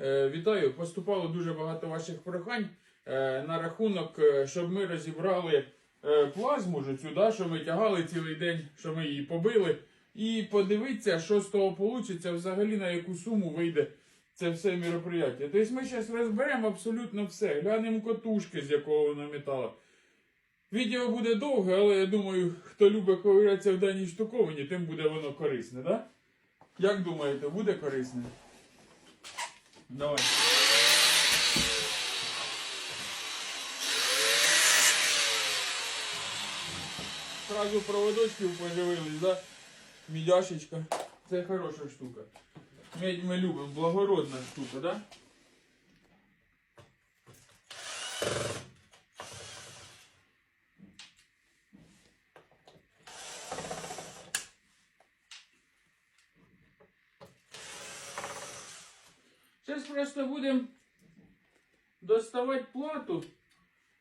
Е, Вітаю! Поступало дуже багато ваших прохань е, на рахунок, е, щоб ми розібрали плазму цю, да, що ми тягали цілий день, що ми її побили. І подивитися, що з того вийде, взагалі на яку суму вийде це все мероприятие. Тобто ми зараз розберемо абсолютно все. Глянемо котушки, з якого воно металу. Відео буде довге, але я думаю, хто любить ковирятися в даній штуковині, тим буде воно корисне? Да? Як думаєте, буде корисне? Давай. Сразу проводочків поживились, да? Мідяшечка. Це хороша штука. Медь ми любимо, благородна штука, да? Зараз просто будемо доставати плату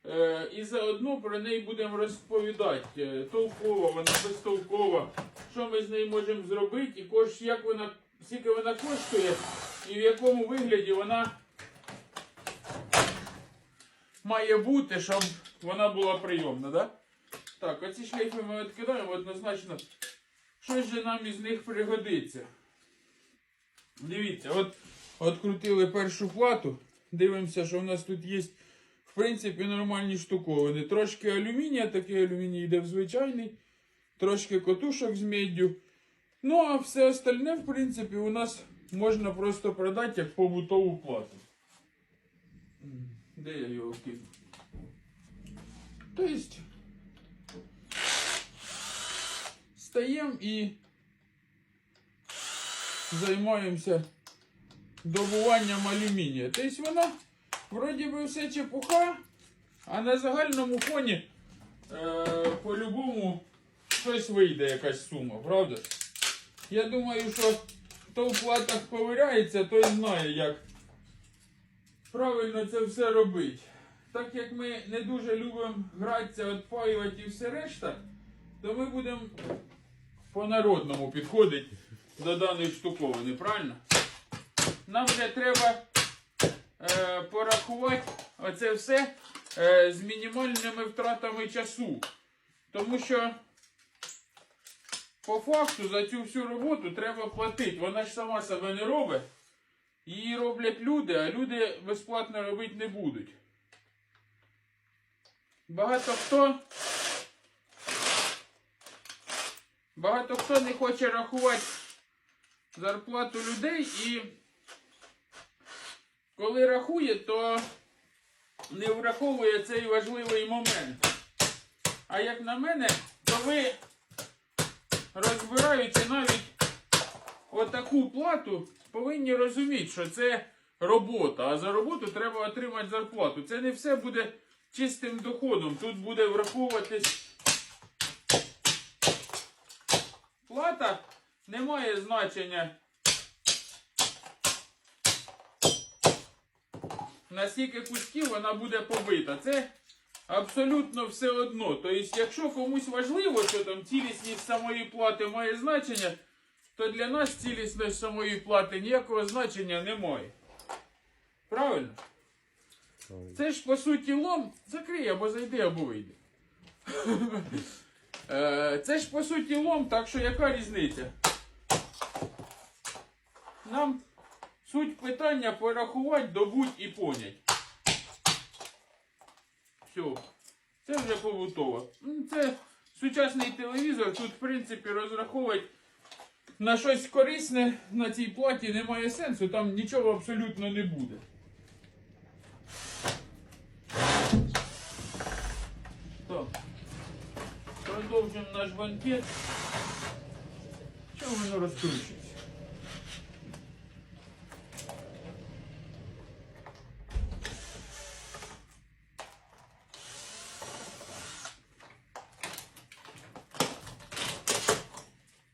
е, і заодно про неї будемо розповідати. Е, толкова, вона безтолкова. Що ми з нею можемо зробити, і кош, як вона, скільки вона коштує, і в якому вигляді вона має бути, щоб вона була прийомна. Да? Так, оці шлейфи ми відкидаємо однозначно. Щось же нам із них пригодиться. Дивіться, от Открутили першу плату. Дивимося, що у нас тут є, в принципі, нормальні штуковини. Трошки алюмінія, такий алюміній йде в звичайний, трошки котушок з меддю. Ну, а все остальне, в принципі, у нас можна просто продати як побутову плату. Де я його кину? Тобто, стаємо і займаємося добуванням алюмінія. Тобто вона вроді би все чепуха, а на загальному фоні е, по-любому щось вийде якась сума, правда? Я думаю, що хто в платах ковиряється, той знає, як правильно це все робити. Так як ми не дуже любимо гратися, відпаювати і все решта, то ми будемо по-народному підходити до даної штуковини, правильно? Нам вже треба е, порахувати оце все е, з мінімальними втратами часу. Тому що по факту за цю всю роботу треба платити. Вона ж сама себе не робить. Її роблять люди, а люди безплатно робити не будуть. Багато хто. Багато хто не хоче рахувати зарплату людей і коли рахує, то не враховує цей важливий момент. А як на мене, то ви розбираючи навіть отаку плату, повинні розуміти, що це робота, а за роботу треба отримати зарплату. Це не все буде чистим доходом. Тут буде враховуватись плата, не має значення. На скільки кусків вона буде побита. Це абсолютно все одно. Тобто, якщо комусь важливо, що там цілісність самої плати має значення, то для нас цілісність самої плати ніякого значення не має. Правильно? Це ж по суті лом. Закрий або зайди, або вийди. Е, Це ж по суті лом, так що яка різниця? Нам Суть питання порахувати, добуть і понять. Все. Це вже побутово. Це сучасний телевізор. Тут, в принципі, розраховувати на щось корисне на цій платі немає сенсу, там нічого абсолютно не буде. Так. Продовжимо наш банкет. Чого воно розкручується?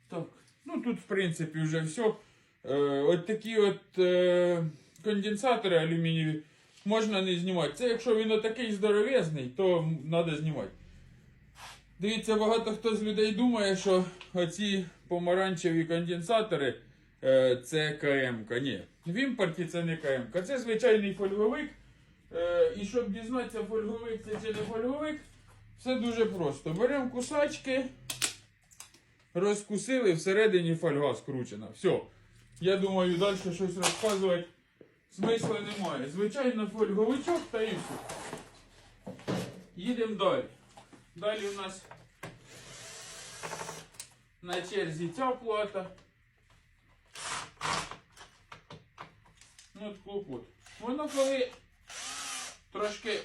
Так, ну тут в принципі вже все. Е, от такі от е, конденсатори алюмінієві можна не знімати. Це якщо він отакий здоровезний, то треба знімати. Дивіться, багато хто з людей думає, що оці помаранчеві конденсатори е, це КМ. Ні. В імпорті це не КМ. Це звичайний фольговик. Е, і щоб дізнатися, фольговик це чи не фольговик, все дуже просто. Беремо кусачки, розкусили, всередині фольга скручена. Все. Я думаю, далі щось розказувати смисла немає. Звичайно, фольговичок та і все. Їдемо далі. Далі у нас на черзі ця плата. Ну, от клопот. Воно коли трошки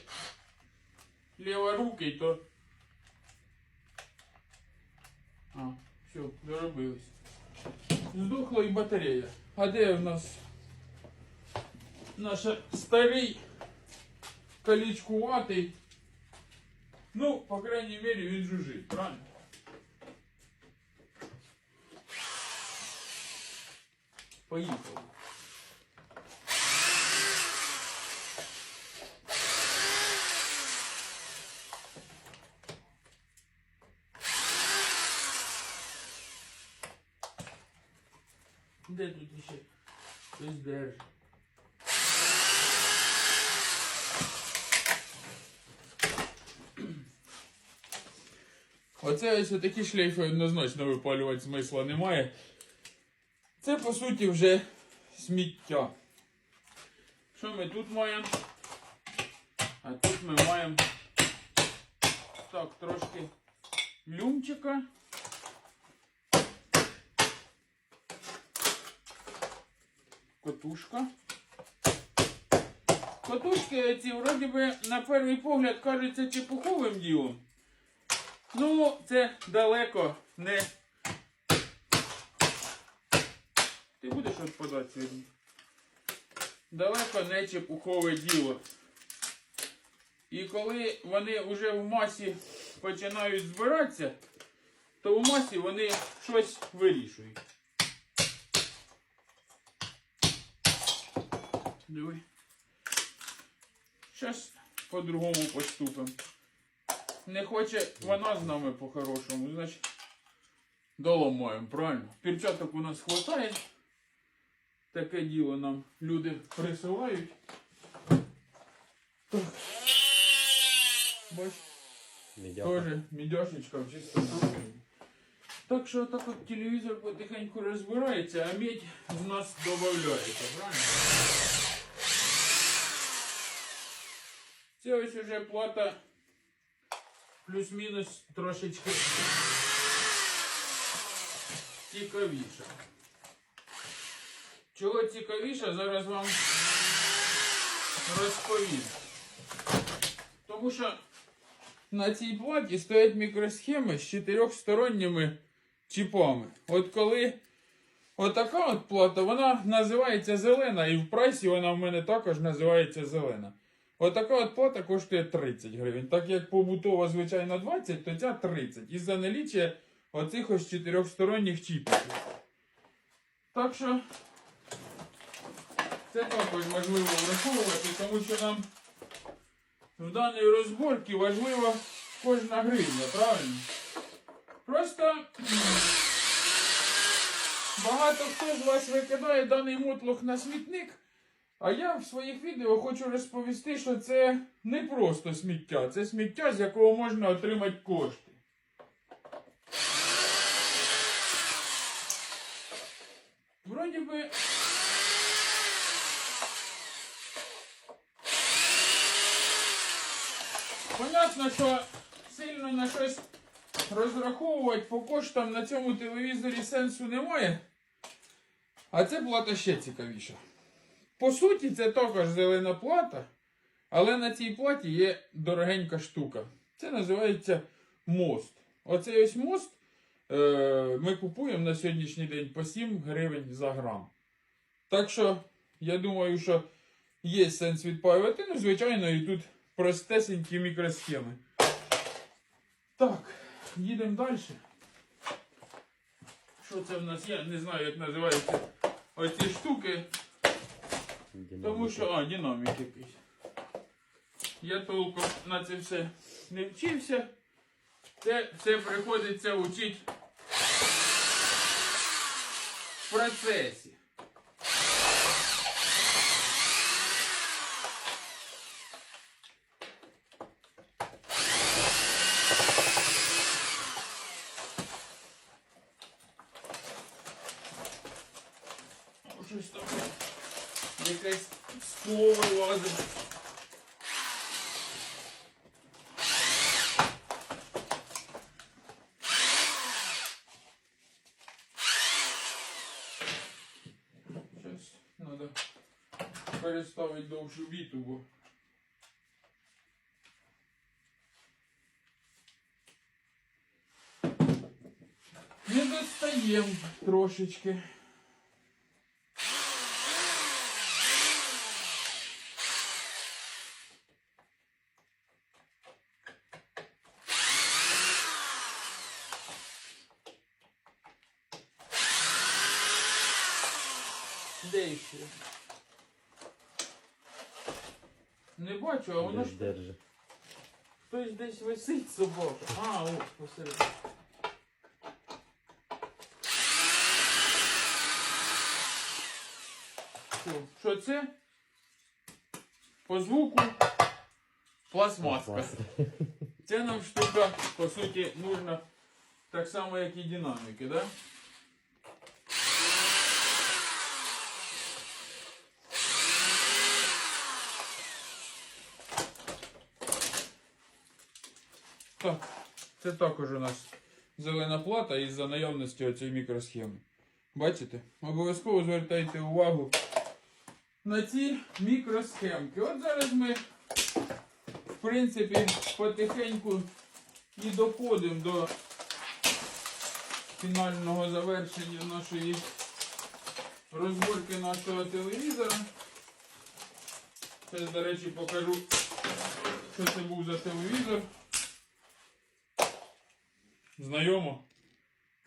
ліворукий, то. А, все, доробились. Здохла і батарея. А де в нас наша старий калічкуватий? Ну, по крайней мере, він жужжить, правильно? Поїхали. Де тут ще щось держить? Оце ось такі шлейфи однозначно випалювати смисла немає. Це по суті вже сміття. Що ми тут маємо? А тут ми маємо так, трошки люмчика. Котушка. Котушки ці вроді би на перший погляд кажуться чепуховим ділом. Ну, це далеко не. Ти будеш відпадати сьогодні? Далеко не чепухове діло. І коли вони вже в масі починають збиратися, то в масі вони щось вирішують. Диви. Зараз по-другому поступимо. Не хоче вона з нами по-хорошому, значить доламаємо, правильно? Перчаток у нас хватає. Таке діло нам люди присилають. Так. Бач, теж мідяшечка в чистому. Так що так от телевізор потихеньку розбирається, а медь в нас додається, правильно? Це ось уже плата плюс-мінус трошечки цікавіша. Чого цікавіше, зараз вам розповім. Тому що на цій платі стоять мікросхеми з чотирьохсторонніми чіпами. От коли отака от плата, вона називається зелена, і в прайсі вона в мене також називається зелена. Отака от плата коштує 30 гривень. Так як побутова, звичайно, 20, то ця 30. Із-за наліччя оцих ось чотирьохсторонніх чіпів. Так що це також важливо враховувати, тому що нам в даній розборці важлива кожна гривня, правильно? Просто багато хто з вас викидає даний мотлох на смітник. А я в своїх відео хочу розповісти, що це не просто сміття, це сміття, з якого можна отримати кошти. Вроді би. Понятно, що сильно на щось розраховувати по коштам на цьому телевізорі сенсу немає. А це плата ще цікавіша. По суті, це також зелена плата, але на цій платі є дорогенька штука. Це називається мост. Оцей ось мост е, ми купуємо на сьогоднішній день по 7 гривень за грам. Так що, я думаю, що є сенс відпаювати. Ну, звичайно, і тут простесенькі мікросхеми. Так, їдемо далі. Що це в нас? Я не знаю, як називаються оці штуки. Тому що, а, динамік якийсь. Я толком на це все не вчився. Це все приходиться вчити процесі. Переставить довшу біту, бо не достаємо трошечки. Де ще? Не бачу, а воно ж держи. хтось десь висить собака. А, о, посередині. Що, Що це? По звуку пластмаска. Ця нам штука, по суті, нужна так само, як і динаміки, да? Так, це також у нас зелена плата із-за наявності оцієї мікросхеми. Бачите? Обов'язково звертайте увагу на ці мікросхемки. От зараз ми, в принципі, потихеньку і доходимо до фінального завершення нашої розборки нашого телевізора. Зараз, до речі, покажу, що це був за телевізор. Знайомо?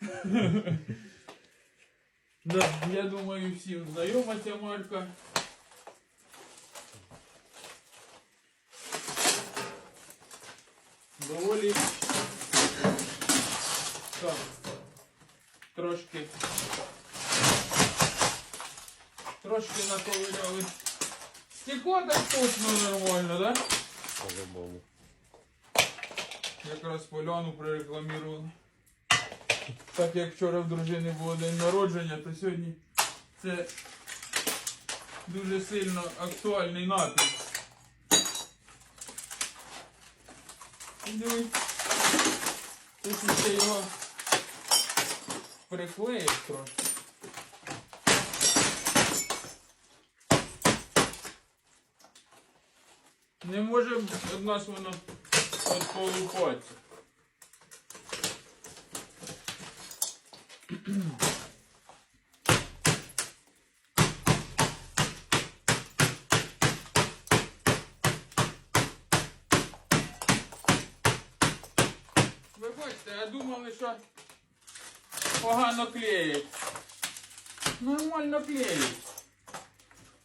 да, я думаю, всім знайома ця марка. Доволі. Так. Трошки. Трошки наковиряли. Стекло так точно нормально, да? По-любому. Якраз поляну прорекламували. Так як вчора в дружини було день народження, то сьогодні це дуже сильно актуальний напій. Дивись, ти ще його приклеїв трошки. Не може від нас воно отполупатися. Ви бачите, а думали, що погано клеїть. Нормально клеїть.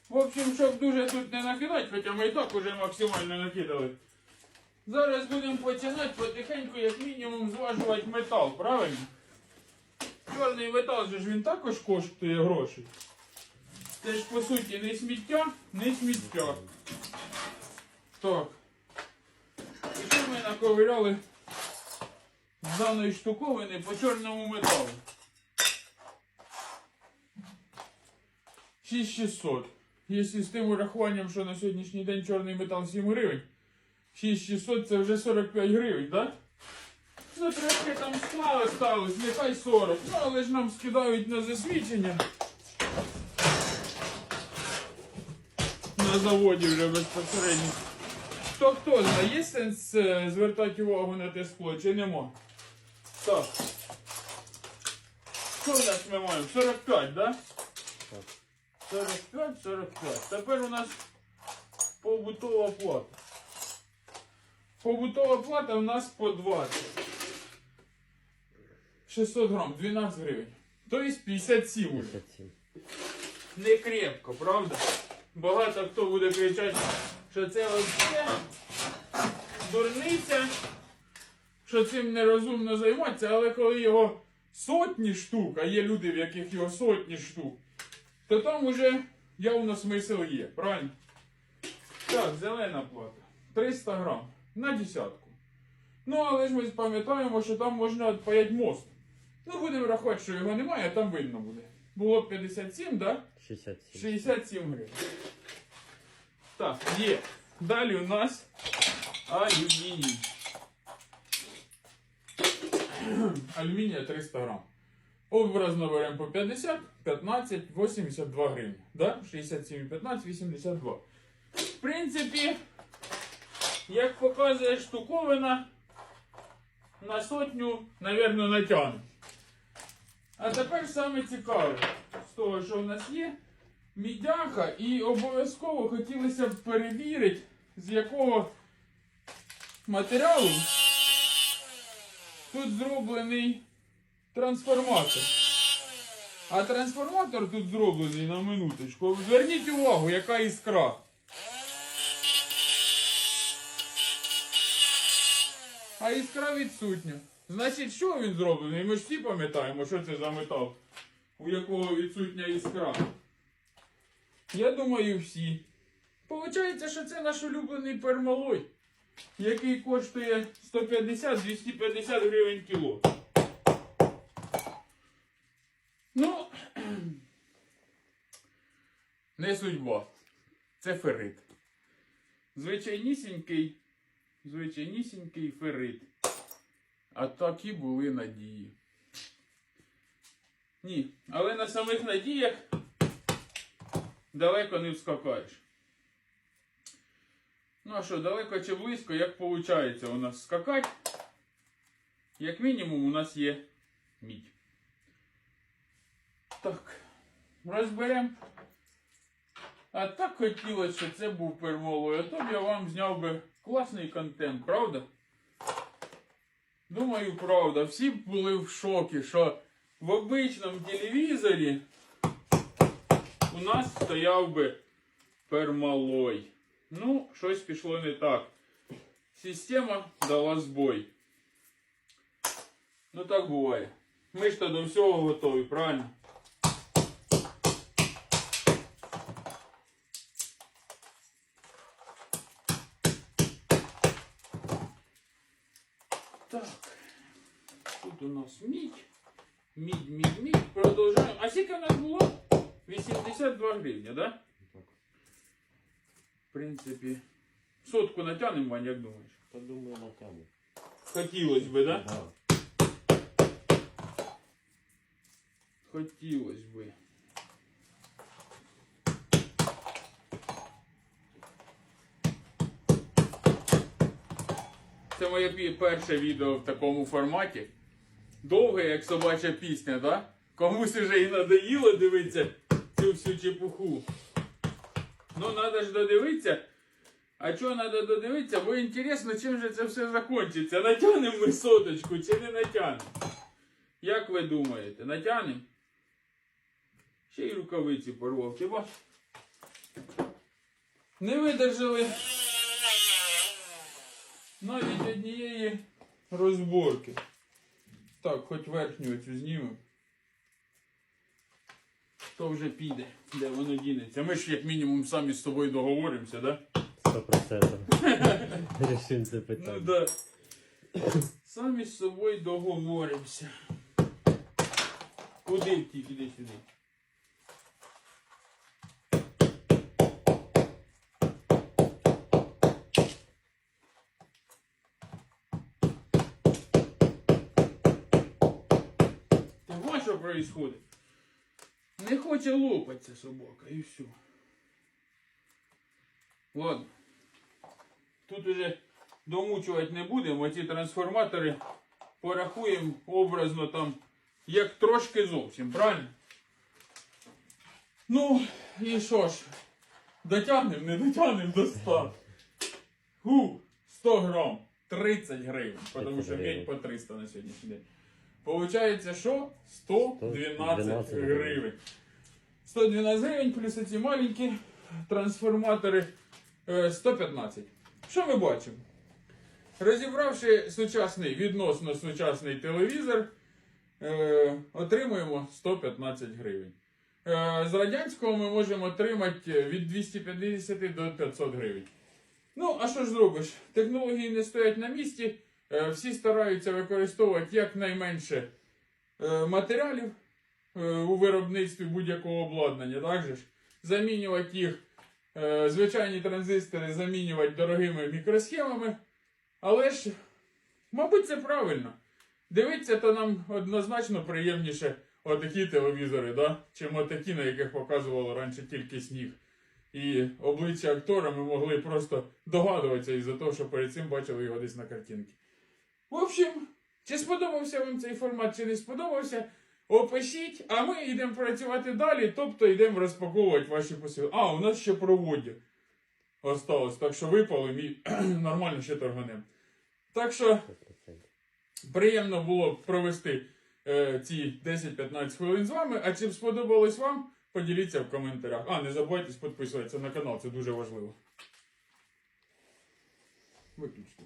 В общем, щоб дуже тут не накидати, хоча ми і так уже максимально накидали. Зараз будемо починати потихеньку, як мінімум, зважувати метал, правильно? Чорний метал же ж він також коштує грошей. Це ж по суті не сміття, не сміття. Так. І що ми наковиряли з даної штуковини по чорному металу? 6600. Якщо з тим урахуванням, що на сьогоднішній день чорний метал 7 гривень, 6600 це вже 45 гривень, так? Ну, трохи там скла осталось, нехай 40. Ну, але ж нам скидають на засвідчення. На заводі вже безпосередньо. Хто хто знає, є сенс е, звертати увагу на те скло чи нема? Так. Що в нас ми маємо? 45, да? Так. 45, 45. Тепер у нас побутова плата. Побутова плата у нас по 20. 600 грам, 12 гривень. Тобто 57 уже. 57. Не крепко, правда? Багато хто буде кричати, що це оце дурниця, що цим нерозумно займатися, але коли його сотні штук, а є люди, в яких його сотні штук, то там уже явно смисл є, правильно? Так, зелена плата. 300 грам на десятку. Ну, але ж ми пам'ятаємо, що там можна відпаять мост. Ну, будемо рахувати, що його немає, а там видно буде. Було б 57, да? 67. 67 гривень. Так, є. Далі у нас алюміній. Алюмінія 300 грам. Образно беремо по 50, 15, 82 гривні. Да? 67, 15, 82. В принципі, як показує штуковина, на сотню, напевно, натягне. А тепер саме цікаве з того, що в нас є мідяха, і обов'язково хотілося б перевірити, з якого матеріалу тут зроблений трансформатор. А трансформатор тут зроблений на минуточку. Зверніть увагу, яка іскра. Іскра відсутня. Значить, що він зроблений? Ми ж всі пам'ятаємо, що це за метал, у якого відсутня іскра. Я думаю, всі. Получається, що це наш улюблений пермалой, який коштує 150-250 гривень кіло. Ну, не судьба. Це феррит. Звичайнісінький, звичайнісінький феррит. А такі були надії. Ні, але на самих надіях далеко не вскакаєш. Ну а що, далеко чи близько, як виходить у нас скакати? Як мінімум у нас є мідь. Так, розберемо. А так хотілося, щоб це був пермолой, а то б я вам зняв би класний контент, правда? Думаю, правда. Всі б були в шокі, що в обичному телевізорі у нас стояв би пермалой. Ну, щось пішло не так. Система дала збой. Ну так буває. Ми ж то до всього готові, правильно? Нас мідь. Мідь, мідь, мідь. Продовжуємо. А скільки в нас було? 82 гривні, так? Да? Так. В принципі, сотку натягнемо, Вань, як думаєш? Та думаю, натягну. Хотілося би, да? Да. Хотілося би. Це моє перше відео в такому форматі. Довге, як собача пісня, да? Комусь уже і надоїло дивитися цю всю чепуху. Ну, треба ж додивитися. А чого треба додивитися? Бо інтересно, чим же це все закінчиться. Натягнемо ми соточку чи не натягнемо? Як ви думаєте, натягнемо? Ще й рукавиці порвав, ти? Не видержали навіть однієї розборки. Так, хоч верхню цю знімемо. То вже піде, де воно дінеться. Ми ж як мінімум самі з собою договоримося, да? Сто процентів. Рішимо це питання. Ну да. Самі з собою договоримося. Куди ті, іди сюди. Ти бачиш, що происходит? Не хоче лопатися собака і все. Ладно. Тут уже домучувати не будемо, ці трансформатори порахуємо образно там, як трошки зовсім, правильно? Ну, і що ж, дотягнемо, не дотягнемо до 100. Ху, 100 грам, 30 гривень, тому що гривень. по 300 на сьогоднішній день. Получається, що? 112 112 гривень. 112 гривень плюс ці маленькі трансформатори е, 115. Що ми бачимо? Розібравши сучасний, відносно сучасний телевізор, е, отримуємо 115 гривень. Е, з радянського ми можемо отримати від 250 до 500 гривень. Ну, а що ж зробиш? Технології не стоять на місці, е, всі стараються використовувати якнайменше е, матеріалів е, у виробництві будь-якого обладнання, так же ж? Замінювати їх, е, звичайні транзистори, замінювати дорогими мікросхемами. Але ж, мабуть, це правильно. Дивитися, то нам однозначно приємніше отакі телевізори, да? чим отакі, на яких показувало раніше тільки сніг. І обличчя актора ми могли просто догадуватися із-за того, що перед цим бачили його десь на картинці. В общем, чи сподобався вам цей формат, чи не сподобався, опишіть, а ми йдемо працювати далі, тобто йдемо розпаковувати ваші посили. А, у нас ще проводять осталось, так що випали і нормально ще торганем. Так що приємно було провести е, ці 10-15 хвилин з вами. А чи сподобалось вам, поділіться в коментарях. А, не забувайте підписуватися на канал, це дуже важливо. Виключте.